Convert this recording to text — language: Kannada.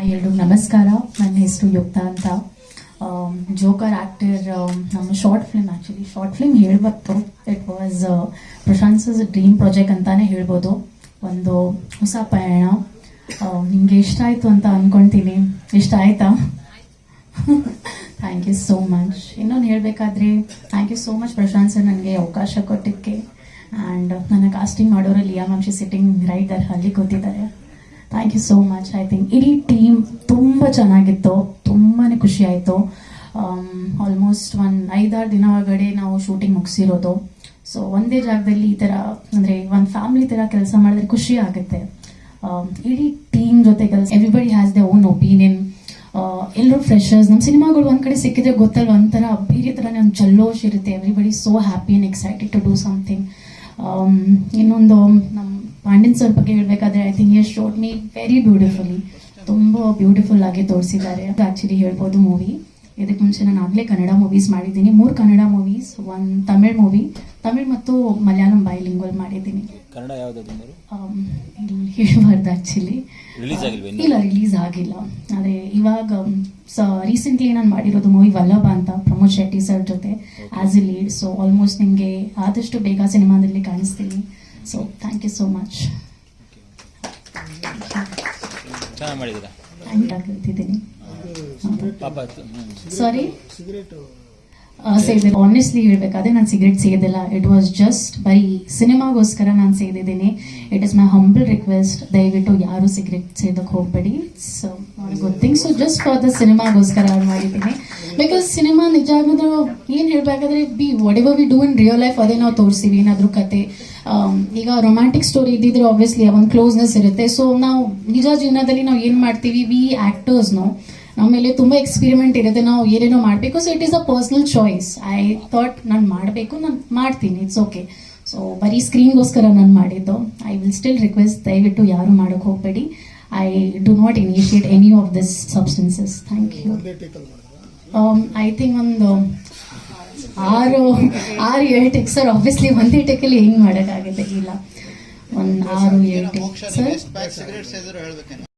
ಹಾಯ್ ಎಲ್ರಿಗೂ ನಮಸ್ಕಾರ. ನನ್ನ ಹೆಸರು ಯುಕ್ತ ಅಂತ. ಜೋಕರ್ ಆಕ್ಟರ್ ನಮ್ಮ short film actually short film ಹೇಳ್ಬತ್ತು. It was Prashant ಸಸ್ dream project ಅಂತಾನೆ ಹೇಳ್ಬೋದು. ಒಂದು ಹೊಸ ಪಯಣ. ನಿಮಗೆ ಇಷ್ಟ ಆಯಿತು ಅಂತ ಅಂದ್ಕೊಳ್ತೀನಿ ಇಷ್ಟ ಆಯ್ತಾ? ಥ್ಯಾಂಕ್ ಯು ಸೋ ಮಚ್ ಇನ್ನೊಂದು ಹೇಳಬೇಕಾದ್ರೆ thank you so much Prashanth sir ನನಗೆ ಅವಕಾಶ ಕೊಟ್ಟಿದ್ದಕ್ಕೆ. ಆ್ಯಂಡ್ ನನ್ನ ಕಾಸ್ಟಿಂಗ್ ಮಾಡೋರಲ್ಲಿ ಯಾ ಮ್ಯಾಮ್ ಸಿಟ್ಟಿಂಗ್ ರೈಟ್ ಅಲ್ಲಿ ಕೂತಿದ್ದಾರೆ. Thank you so much I think ಇಡೀ ಟೀಮ್ ತುಂಬ ಚೆನ್ನಾಗಿತ್ತು. ತುಂಬಾ ಖುಷಿ ಆಯಿತು. ಆಲ್ಮೋಸ್ಟ್ ಒಂದು ಐದಾರು ದಿನ ಒಳಗಡೆ ನಾವು ಶೂಟಿಂಗ್ ಮುಗಿಸಿರೋದು. ಸೊ ಒಂದೇ ಜಾಗದಲ್ಲಿ ಈ ಥರ ಅಂದರೆ ಒಂದು ಫ್ಯಾಮಿಲಿ ಥರ ಕೆಲಸ ಮಾಡಿದ್ರೆ ಖುಷಿ ಆಗುತ್ತೆ. ಆಮ್, ಇಡೀ ಟೀಮ್ ಜೊತೆ ಕೆಲಸ everybody has the own opinion ಎಲ್ಲರೂ ಫ್ರೆಶರ್ಸ್ ನಮ್ಮ ಸಿನಿಮಾಗಳು ಒಂದು ಕಡೆ ಸಿಕ್ಕಿದ್ರೆ ಗೊತ್ತಲ್ಲ ಒಂಥರ ಬೇರೆ ಥರನೇ ಒಂದು ಜಲ್ಲೋಶ್ ಇರುತ್ತೆ. Everybody so happy and excited to do something ಇನ್ನೊಂದು ನಮ್ಮ ಪಾಂಡ್ಯನ್ ಸ್ವಲ್ಪಕ್ಕೆ ಹೇಳ್ಬೇಕಾದ್ರೆ I think you shot me very beautifully ತುಂಬಾ ಬ್ಯೂಟಿಫುಲ್ ಆಗಿ ತೋರಿಸಿದ್ದಾರೆ. ಆ್ಯಕ್ಚುಲಿ ಹೇಳ್ಬೋದು ಮೂವಿ ಇದಕ್ಕೆ ಮುಂಚೆ ನಾನು ಆಗಲೇ ಕನ್ನಡ ಮೂವೀಸ್ ಮಾಡಿದ್ದೀನಿ. ಮೂರು Kannada movies one Tamil movie Tamil ಮತ್ತು ಮಲಯಾಳಂ ಬೈಲಿಂಗ್ವಲ್ ಮಾಡಿದ್ದೀನಿ. ಕನ್ನಡ ಇಲ್ಲಿ ಹೇಳ್ಬಾರ್ದು ಆ್ಯಕ್ಚುಲಿ ಇಲ್ಲ ರಿಲೀಸ್ ಆಗಿಲ್ಲ. ಅದೇ ಇವಾಗ ರೀಸೆಂಟ್ಲಿ ನಾನು ಮಾಡಿರೋದು ಮೂವಿ ವಲ್ಲಭ ಅಂತ ಪ್ರಮೋದ್ ಶೆಟ್ಟಿ ಸರ್ ಜೊತೆ as a lead so almost ನಿಮಗೆ ಆದಷ್ಟು ಬೇಗ ಸಿನಿಮಾದಲ್ಲಿ ಕಾಣಿಸ್ತೀನಿ. So thank you so much ಚೆನ್ನಾಗಿ ಮಾಡಿದ್ದೀರಾ? Thank hmm. ಸಾರಿ ಸೇದಿಲ್ಲ ಆನೆಸ್ಟ್ಲಿ ಹೇಳ್ಬೇಕಾದ್ರೆ ನಾನು ಸಿಗರೇಟ್ ಸೇದಿಲ್ಲ ಇಟ್ ವಾಸ್ ಜಸ್ಟ್ ಬರೀ ಸಿನಿಮಾಗೋಸ್ಕರ ನಾನು ಸೇದಿದ್ದೀನಿ it is my humble request ದಯವಿಟ್ಟು ಯಾರು ಸಿಗರೇಟ್ ಸೇದಕ್ಕೆ ಹೋಗ್ಬೇಡಿ. So thing so just for the ಸಿನಿಮಾಗೋಸ್ಕರ ಮಾಡಿದ್ದೀನಿ ಬಿಕಾಸ್ ಸಿನಿಮಾ ನಿಜ ಆಗೋದು ಏನು ಹೇಳ್ಬೇಕಾದ್ರೆ, be whatever we do in real life ಅದೇ ನಾವು ತೋರಿಸ್ತೀವಿ ಏನಾದರೂ ಕತೆ. ಈಗ ರೊಮ್ಯಾಂಟಿಕ್ ಸ್ಟೋರಿ ಇದ್ದಿದ್ರೆ ಆಬ್ವಿಯಸ್ಲಿ ಒಂದು ಕ್ಲೋಸ್ನೆಸ್ ಇರುತ್ತೆ. ಸೊ ನಾವು ನಿಜ ಜೀವನದಲ್ಲಿ ನಾವು ಏನು ಮಾಡ್ತೀವಿ ವಿ ಆಕ್ಟರ್ಸ್ ನಾವು ಆಮೇಲೆ ತುಂಬ ಎಕ್ಸ್ಪೆರಿಮೆಂಟ್ ಇರುತ್ತೆ. ನಾವು ಏನೇನೋ ಮಾಡಬೇಕು. So it is a personal choice I thought ನಾನು ಮಾಡಬೇಕು, ನಾನು ಮಾಡ್ತೀನಿ. ಇಟ್ಸ್ ಓಕೆ ಸೊ ಬರೀ ಸ್ಕ್ರೀನ್ಗೋಸ್ಕರ ನಾನು ಮಾಡಿದ್ದು. ಐ ವಿಲ್ ಸ್ಟಿಲ್ ರಿಕ್ವೆಸ್ಟ್ ದಯವಿಟ್ಟು ಯಾರು ಮಾಡೋಕ್ಕೆ ಹೋಗಬೇಡಿ. I do not initiate any of this substances thank you I think ಒಂದು ಆರು ಆರು, ಏಳು ಟೆಕ್ ಸರ್ ಆಬ್ವಿಯಸ್ಲಿ ಒಂದೇ ಟೆಕ್ಕಲ್ಲಿ ಹೆಂಗೆ ಮಾಡೋಕ್ಕಾಗುತ್ತೆ. ಇಲ್ಲ. ಒಂದು ಆರು, ಏಳು ಟೆಕ್ ಸರ್